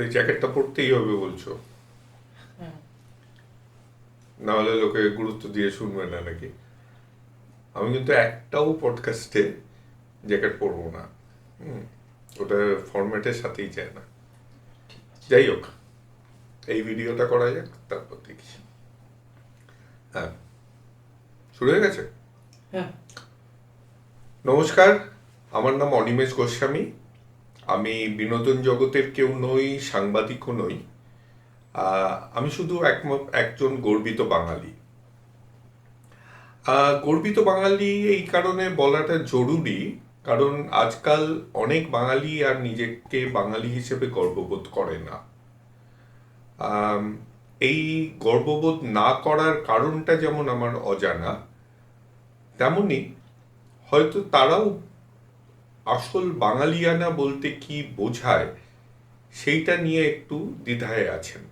এই জ্যাকেটটা পরতেই হবে বলছো? না হলে লোকে গুরুত্ব দিয়ে শুনবে না নাকি? আমি কিন্তু একটাও পডকাস্টে জ্যাকেট পরবো না। হুম, ওটা ফরম্যাটের সাথেই যায় না। যাই হোক এই ভিডিওটা করা যাক তারপর দেখি। হ্যাঁ শুরু হয়ে গেছে? হ্যাঁ। নমস্কার আমার নাম অনিমেষ গোস্বামী। আমি বিনোদন জগতের কেউ নই, সাংবাদিকও নই। আমি শুধু একজন গর্বিত বাঙালি। গর্বিত বাঙালি এই কারণে বলাটা জরুরি, কারণ আজকাল অনেক বাঙালি আর নিজেকে বাঙালি হিসেবে গর্ববোধ করে না। এই গর্ববোধ না করার কারণটা যেমন আমার অজানা, তেমনি হয়তো তারাও আসল বাঙালিয়ানা বলতে কি বোঝায়, সেইটা নিয়ে একটু দ্বিধায় আছেন।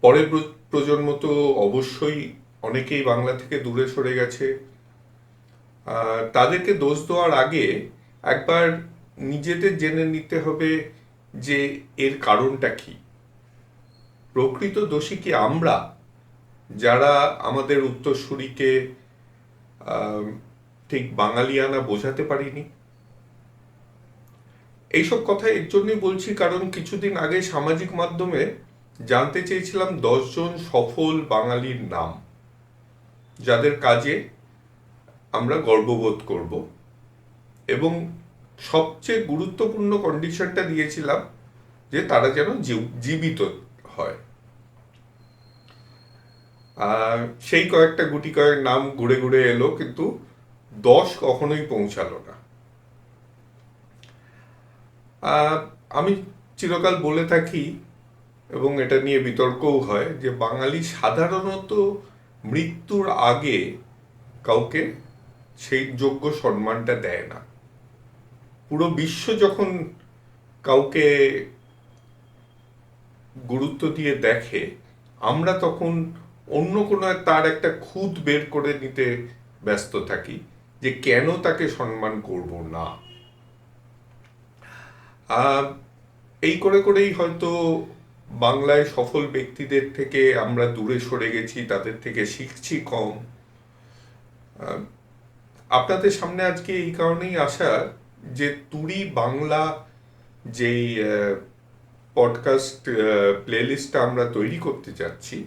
পরের প্র- প্রজন্ম তো অবশ্যই অনেকেই বাংলা থেকে দূরে সরে গেছে। তাদেরকে দোষ দেওয়ার আগে একবার নিজেদের জেনে নিতে হবে যে এর কারণটা কি। প্রকৃত দোষী কি আমরা, যারা আমাদের উত্তরসূরিকে ঠিক বাঙালিয়ানা বোঝাতে পারিনি। এইসব কথা এর জন্যই বলছি, কারণ কিছুদিন আগে সামাজিক মাধ্যমে জানতে চেয়েছিলাম দশজন সফল বাঙালির নাম, যাদের কাজে আমরা গর্ববোধ করব। এবং সবচেয়ে গুরুত্বপূর্ণ কন্ডিশনটা দিয়েছিলাম যে তারা যেন জীব- জীবিত হয়। সেই কয়েকটা গুটি কয়েক নাম ঘুরে ঘুরে এলো, কিন্তু দশ কখনোই পৌঁছালো না। আমি চিরকাল বলে থাকি, এবং এটা নিয়ে বিতর্কও হয়, যে বাঙালি সাধারণত মৃত্যুর আগে কাউকে সেই যোগ্য সম্মানটা দেয় না। পুরো বিশ্ব যখন কাউকে গুরুত্ব দিয়ে দেখে, আমরা তখন অন্য কোনো তার একটা খুঁত বের করে নিতে ব্যস্ত থাকি। যে কেন তাকে সম্মান করব না? এই করে করেই হয়তো বাংলায় সফল ব্যক্তিদের থেকে আমরা দূরে সরে গেছি, তাদের থেকে শিখছি কম। আপনাদের সামনে আজকে এই কারণেই আসা যে তুরি বাংলা যেই পডকাস্ট প্লেলিস্টটা আমরা তৈরি করতে যাচ্ছি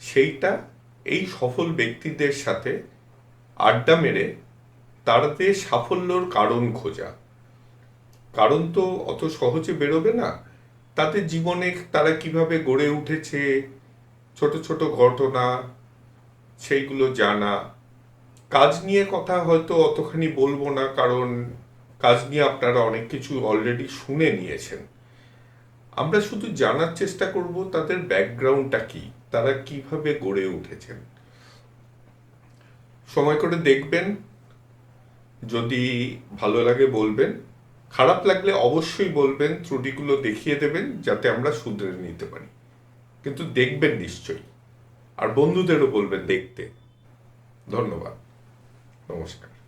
সেইটা এই সফল ব্যক্তিদের সাথে আড্ডা মেরে তাদের সাফল্যর কারণ খোঁজা। কারণ তো অত সহজে বেরোবে না। তাতে জীবনে তারা কীভাবে গড়ে উঠেছে, ছোট ছোট ঘটনা, সেইগুলো জানা। কাজ নিয়ে কথা হয়তো অতখানি বলব না, কারণ কাজ নিয়ে আপনারা অনেক কিছু অলরেডি শুনে নিয়েছেন। আমরা শুধু জানার চেষ্টা করব তাদের ব্যাকগ্রাউন্ডটা কি, তারা কীভাবে গড়ে উঠেছেন। সময় করে দেখবেন, যদি ভালো লাগে বলবেন, খারাপ লাগলে অবশ্যই বলবেন, ত্রুটিগুলো দেখিয়ে দেবেন, যাতে আমরা শুধরে নিতে পারি। কিন্তু দেখবেন নিশ্চয়ই। আর বন্ধুদেরও বলবেন দেখতে। ধন্যবাদ। নমস্কার।